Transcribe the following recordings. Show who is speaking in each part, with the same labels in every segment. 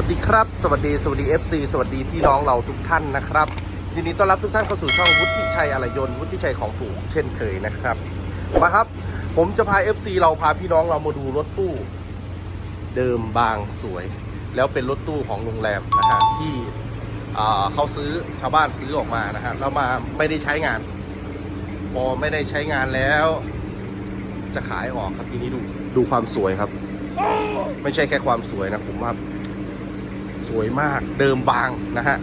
Speaker 1: วัสดีครับ สวัสดี สวัสดี FC สวัสดีพี่น้องเราทุกท่านนะครับยินดีต้อนรับทุกท่านเข้าสู่ช่องวุฒิชัยอรยนวุฒิชัยของถูกเช่นเคยนะครับมาครับ ผมจะพา FC เราพาพี่น้องเรามาดูรถตู้ เดิมบางสวย แล้วเป็นรถตู้ของโรงแรมนะฮะที่เขาซื้อชาวบ้านซื้อออกมานะฮะแล้วมาไม่ได้ใช้งานพอไม่ได้ใช้งานแล้ว จะขายออกครับทีนี้ดูดูความสวยครับ ไม่ใช่แค่ความสวยนะผมว่า สวยมากเดิมบางนะฮะ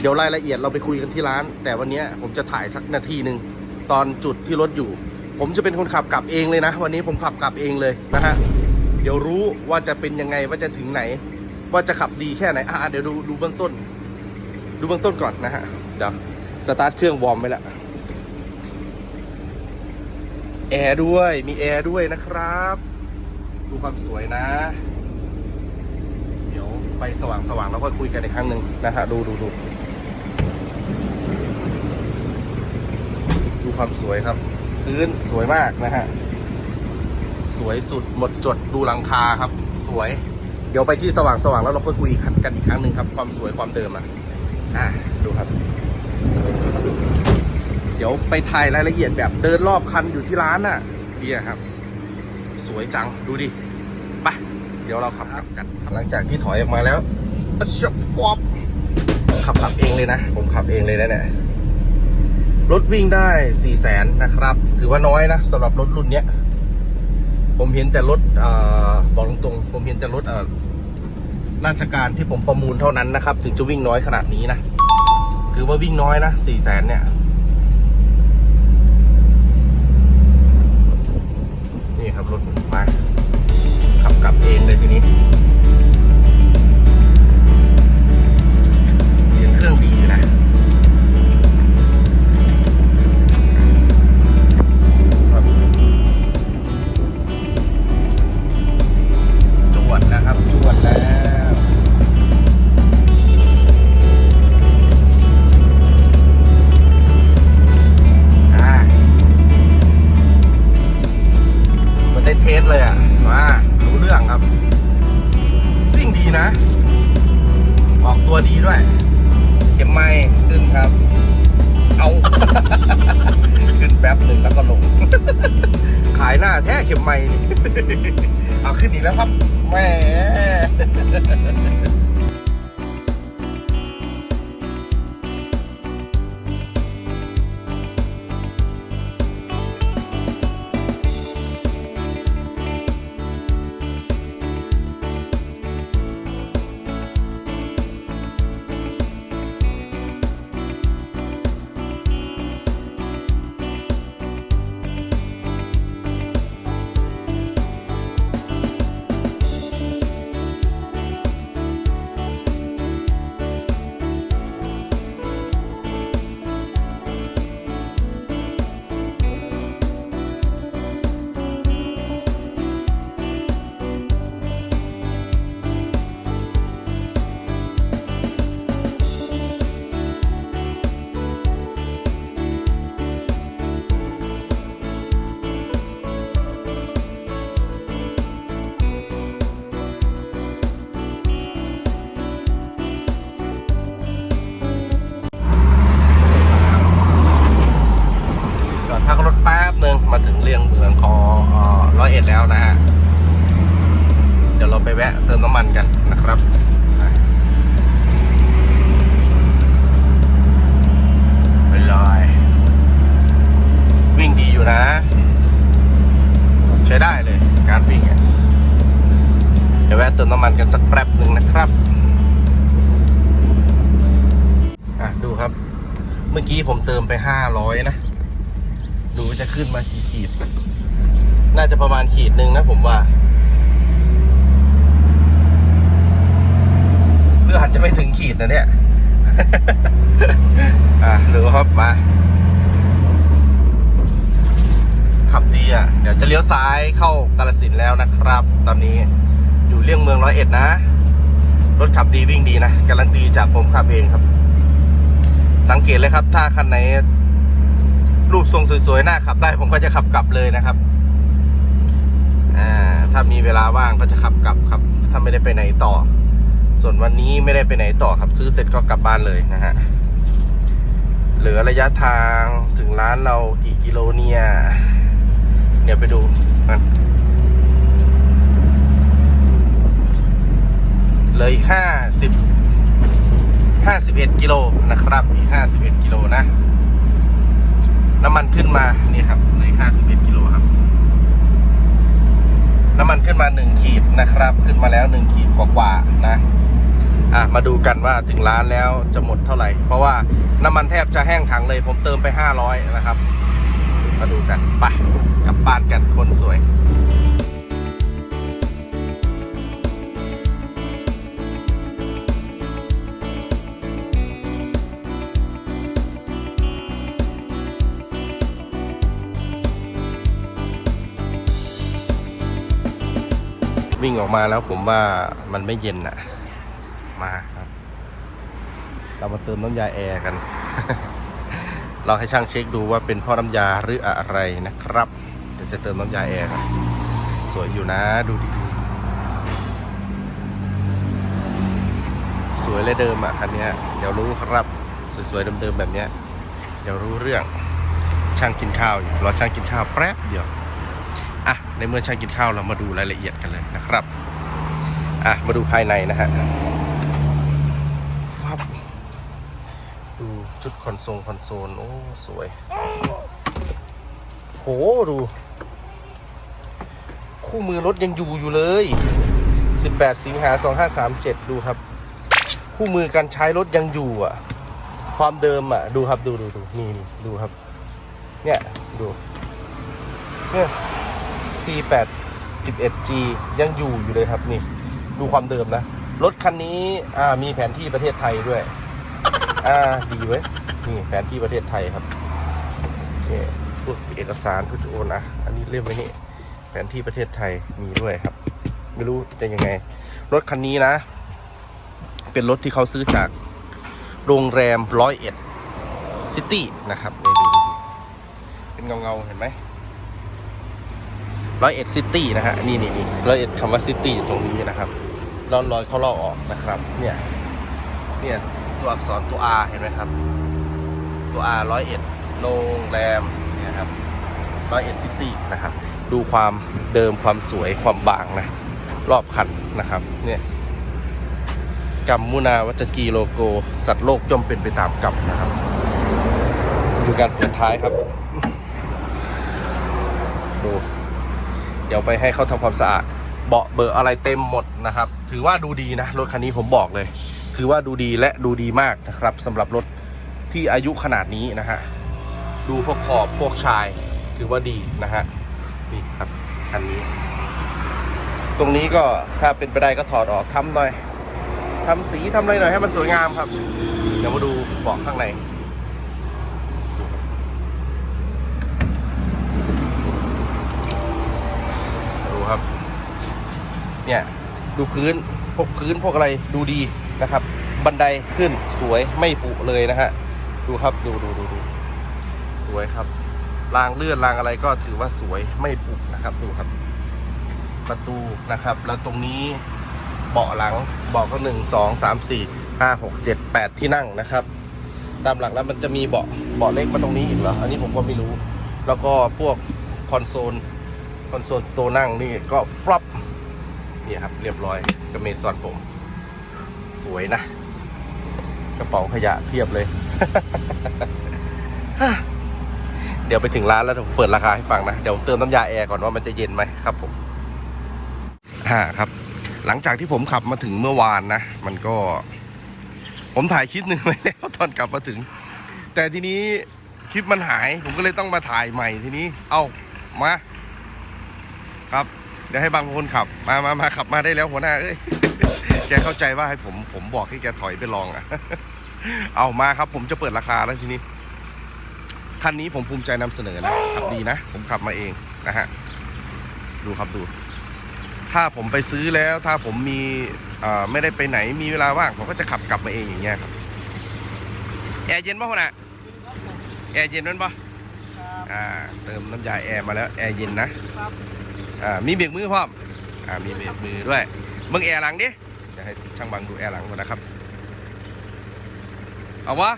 Speaker 1: เดี๋ยวรายละเอียดเราไปคุยกันที่ร้าน แต่วันนี้ผมจะถ่ายสักนาทีหนึ่งตอนจุดที่รถอยู่ ผมจะเป็นคนขับกลับเองเลยนะ วันนี้ผมขับกลับเองเลยนะฮะ เดี๋ยวรู้ว่าจะเป็นยังไงว่าจะถึงไหน ว่าจะขับดีแค่ไหนอ่าเดี๋ยวดูดูเบื้องต้น ดูเบื้องต้นก่อนนะฮะเดี๋ยวสตาร์ทเครื่องวอร์มไปแล้วแอร์ด้วยมีแอร์ด้วยนะครับ ดูความสวยนะ ไปสว่างสว่างแล้วก็คุยกันอีกครั้งหนึ่งนะฮะดูดูดูดูความสวยครับ พื้นสวยมากนะฮะสวยสุดหมดจดดูหลังคาครับ สวย เดี๋ยวไปที่สว่างสว่างแล้วเราค่อยคุยกันอีกครั้งหนึ่งครับ ความสวยความเดิมอะอะดูครับ เดี๋ยวไปถ่ายรายละเอียดแบบเดินรอบคันอยู่ที่ร้านน่ะเนี่ยครับ สวยจังดูดิไปเดี๋ยวเราขับกลับกัน หลังจากที่ถอยออกมาแล้วชับฟอบขับขับเองเลยนะ ผมขับเองเลยนะเนี่ยรถวิ่งได้สี่แสนนะครับ ถือว่าน้อยนะสำหรับรถรุ่นเนี้ย ผมเห็นแต่รถอ่อบอกตรงๆผมเห็นแต่รถเอ่อราชการที่ผมประมูลเท่านั้นนะครับ ถึงจะวิ่งน้อยขนาดนี้นะถือว่าวิ่งน้อยนะสี่แสนเนี่ย แท้เข็มไม่ เอาขึ้นอีกแล้วครับแหม ติมน้ำมันกันสักแป๊บหนึ่งนะครับอะดูครับ เมื่อกี้ผมเติมไปห้าร้อยนะ ดูจะขึ้นมากี่ขีด น่าจะประมาณขีดหนึ่งนะผมว่าหรืออาจจะไม่ถึงขีดนะเนี่ย อะหรือครับมาขับดีอะ เดี๋ยวจะเลี้ยวซ้ายเข้ากาลสินแล้วนะครับ ตอนนี้ เลี่ยงเมืองร้อยเอ็ดนะ รถขับดีวิ่งดีนะ การันตีจากผมขับเองครับ สังเกตเลยครับ ถ้าคันไหน รูปทรงสวยๆหน้าขับได้ผมก็จะขับกลับเลยนะครับอ่าถ้ามีเวลาว่างก็จะขับกลับครับ ถ้าไม่ได้ไปไหนต่อ ส่วนวันนี้ไม่ได้ไปไหนต่อครับ ซื้อเสร็จก็กลับบ้านเลยนะฮะเหลือระยะทางถึงร้านเรากี่กิโลเนี่ย เดี๋ยวไปดูกัน เหลยห้าสิบห้าสิบเอ็ดกิโลนะครับอีกห้าสิบเอ็ดกิโลนะ น้ำมันขึ้นมานี่ครับเหลยห้าสิบเอ็ดกิโลครับ น้ำมันขึ้นมาหนึ่งขีดนะครับ ขึ้นมาแล้วหนึ่งขีดกว่าๆนะอะมาดูกันว่าถึงร้านแล้วจะหมดเท่าไหร่ เพราะว่าน้ำมันแทบจะแห้งถังเลย ผมเติมไป 500 นะครับ มาดูกัน ไปกลับบ้านกันคนสวย วิ่งออกมาแล้วผมว่ามันไม่เย็นอะมาครับ เรามาเติมน้ำยาแอร์กันเราให้ช่างเช็คดูว่าเป็นพ่อน้ำยาหรืออะไรนะครับ เดี๋ยวจะเติมน้ำยาแอร์กันสวยอยู่นะดูดิสวยเลยเดิมอะคันนี้เดี๋ยวรู้ครับสวยๆเดิมๆแบบเนี้ยเดี๋ยวรู้เรื่องช่างกินข้าวอยู่รอช่างกินข้าวแป๊บเดียว ในเมื่อช่างกินข้าวเรามาดูรายละเอียดกันเลยนะครับอะมาดูภายในนะฮะฟับดูชุดคอนโซลคอนโซลโอ้สวยโหดู คู่มือรถยังอยู่อยู่เลย 18 สิงหา 2537 ดูครับ คู่มือการใช้รถยังอยู่อะ ความเดิมอะ ดูครับดูดูดูนี่นี่ดูครับ เนี่ย ดูเนี่ย T8 11G ยังอยู่อยู่เลยครับนี่ ดูความเดิมนะ รถคันนี้อ่ามีแผนที่ประเทศไทยด้วย อ่าดีเว้ยนี่แผนที่ประเทศไทยครับนี่พวกเอกสารทุกโอนนะอันนี้เล่มไว้นี่แผนที่ประเทศไทยมีด้วยครับ ไม่รู้จะยังไง รถคันนี้นะ เป็นรถที่เขาซื้อจากโรงแรมร้อยเอ็ดซิตี้นะครับนี่ดูเป็นเงาเงาเห็นไหม ร้อยเอ็ดซิตี้นะฮะนี่นี่นี่ร้อยเอ็ดคำว่าซิตี้อยู่ตรงนี้นะครับลอนรอยเขาลอกออกนะครับ เนี่ยเนี่ยตัวอักษรตัว R เห็นไหมครับ ตัว R ร้อยเอ็ดโรงแรมเนี่ยครับร้อยเอ็ดซิตี้นะครับ ดูความเดิมความสวยความบางนะ รอบคันนะครับ เนี่ยกัมมุนาวัจกีโลโก้สัตว์โลกย่อมเป็นไปตามกรรมนะครับ ดูการเปิดท้ายครับ ดู ดี๋ยวไปให้เขาทำความสะอาดเบาะเบอร์อะไรเต็มหมดนะครับ ถือว่าดูดีนะรถคันนี้ผมบอกเลยถือว่าดูดีและดูดีมากนะครับสำหรับรถที่อายุขนาดนี้นะฮะดูพวกขอบพวกชาย ถือว่าดีนะฮะนี่ครับคันนี้ ตรงนี้ก็ถ้าเป็นไปได้ก็ถอดออกทำหน่อยทำสีทำอะไรหน่อยให้มันสวยงามครับ เดี๋ยวมาดูเบาะข้างใน ดูครับ เนี่ยดูพื้นพวกพื้นพวกอะไรดูดีนะครับ บันไดขึ้นสวยไม่ผุเลยนะฮะดูครับดูดูดูดูสวยครับรางเลื่อนรางอะไรก็ถือว่าสวยไม่ผุนะครับดูครับ ประตูนะครับ แล้วตรงนี้เบาะหลังเบาะก็หนึ่งสองสามสี่ห้าหกเจ็ดแปดที่นั่งนะครับ ตามหลักแล้วมันจะมีเบาะเบาะเล็กมาตรงนี้อีกเหรออันนี้ผมก็ไม่รู้ แล้วก็พวกคอนโซลคอนโซลตัวนั่งนี่ก็ฟลอ ปนี่ครับเรียบร้อยกับเมซอนผม สวยนะ กระเป๋าขยะเพียบเลย เดี๋ยวไปถึงร้านแล้วผมเปิดราคาให้ฟังนะ เดี๋ยวเติมน้ำยาแอร์ก่อนว่ามันจะเย็นไหมครับผมฮ่าครับ หลังจากที่ผมขับมาถึงเมื่อวานนะ มันก็ ผมถ่ายคลิปหนึ่งไว้แล้วตอนกลับมาถึง แต่ทีนี้คลิปมันหาย ผมก็เลยต้องมาถ่ายใหม่ทีนี้ เอ้ามา ครับ เดี๋ยวให้บางคนขับ มามามาขับมาได้แล้วหัวหน้าเอ้ยแกเข้าใจว่าให้ผมผมบอกให้แกถอยไปลองอะ เอามาครับ ผมจะเปิดราคาแล้วทีนี้ คันนี้ผมภูมิใจนำเสนอนะขับดีนะ ผมขับมาเองนะฮะ ดูครับดู ถ้าผมไปซื้อแล้ว ถ้าผมมีเอ่อไม่ได้ไปไหนมีเวลาว่าง ผมก็จะขับกลับมาเองอย่างเงี้ยครับแอร์เย็นป่ะคนน่ะแอร์เย็นนั่นป่ะอ่า เติมน้ำยาแอร์มาแล้วแอร์เย็นนะ อ่ามีเบรกมือพร้อมอ่ามีเบรกมือด้วยเบิ่งแอร์หลังดิจะให้ช่างบังดูแอร์หลังก่อนนะครับเอาวะ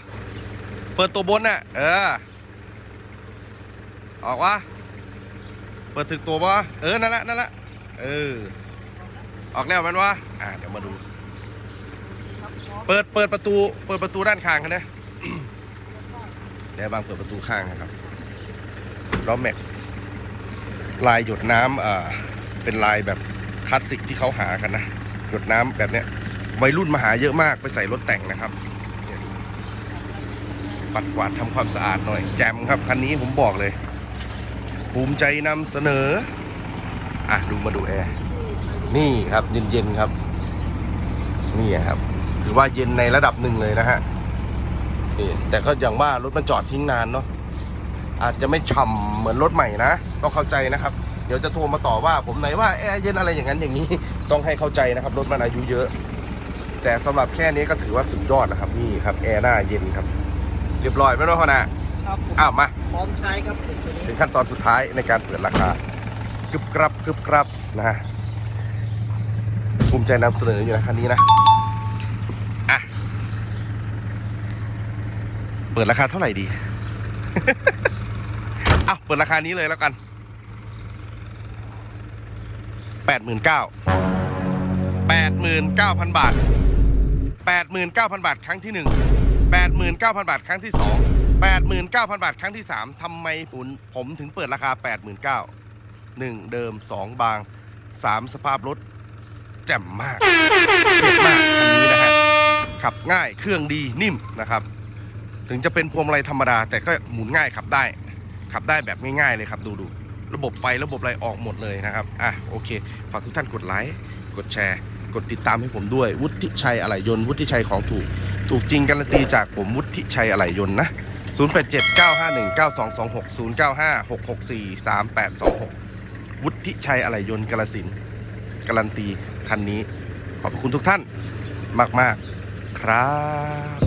Speaker 1: เปิดตัวบนน่ะเออออกวะเปิดถึงตัวปะเออนั่นแหละนั่นแหละเออออกแล้วมันวะอ่าเดี๋ยวมาดู เปิดเปิดประตูเปิดประตูด้านข้างกันนะเดี๋ยวบางเปิดประตูข้างนะครับล้อแม็ก ลายหยดน้ำอ่าเป็นลายแบบคลาสสิกที่เขาหากันนะ หยดน้ำแบบเนี้ยวัยรุ่นมาหาเยอะมากไปใส่รถแต่งนะครับ ปัดกวาดทำความสะอาดหน่อย แจมครับคันนี้ผมบอกเลย ภูมิใจนำเสนอ อะ ดูมาดูแอร์ นี่ครับเย็นๆครับ นี่ครับ ถือว่าเย็นในระดับหนึ่งเลยนะฮะนี่แต่ก็อย่างว่ารถมันจอดทิ้งนานเนาะ อาจจะไม่ฉ่ำเหมือนรถใหม่นะ ต้องเข้าใจนะครับ เดี๋ยวจะโทรมาต่อว่าผมไหนว่าแอร์เย็นอะไรอย่างนั้นอย่างนี้ ต้องให้เข้าใจนะครับ รถมันอายุเยอะ แต่สำหรับแค่นี้ก็ถือว่าสุดยอดนะครับ นี่ครับแอร์หน้าเย็นครับ เรียบร้อยไหมน้องพนะครับ
Speaker 2: ผม
Speaker 1: อ้าวมา
Speaker 2: พร้อมใช้ครับผมตัวนี้
Speaker 1: ถึงขั้นตอนสุดท้ายในการเปิดราคากึบกรับกึบกรับนะฮะภูมิใจนำเสนออยู่นะคันนี้นะอะเปิดราคาเท่าไหร่ดีอ้าวเปิดราคานี้เลยแล้วกันแปดหมื่นเก้าแปดหมื่นเก้าพันบาทแปดหมื่นเก้าพันบาทครั้งที่หนึ่งแปดหมื่นเก้าพันบาทครั้งที่สอง89,000บาทครั้งที่3ทำไมผมผมถึงเปิดราคา89,000 1เก้าหนึ่งเดิม2บาง3สภาพรถแจ่มมากเฉียบมากคันนี้นะฮะขับง่ายเครื่องดีนิ่มนะครับ ถึงจะเป็นพวงมาลัยธรรมดา แต่ก็หมุนง่ายขับได้ ขับได้แบบง่ายๆเลยครับดูดูระบบไฟระบบอะไรออกหมดเลยนะครับอะโอเคฝากทุกท่านกดไลค์กดแชร์ กดติดตามให้ผมด้วย วุฒิชัยอะไหล่ยนต์วุฒิชัยของถูก ถูกจริงการันตีจากผมวุฒิชัยอะไหล่ยนต์นะ 0879519226 0956643826 วุฒิชัยอะไหล่ยนต์กาลสินการันตีคันนี้ ขอบคุณทุกท่านมาก ๆ ครับ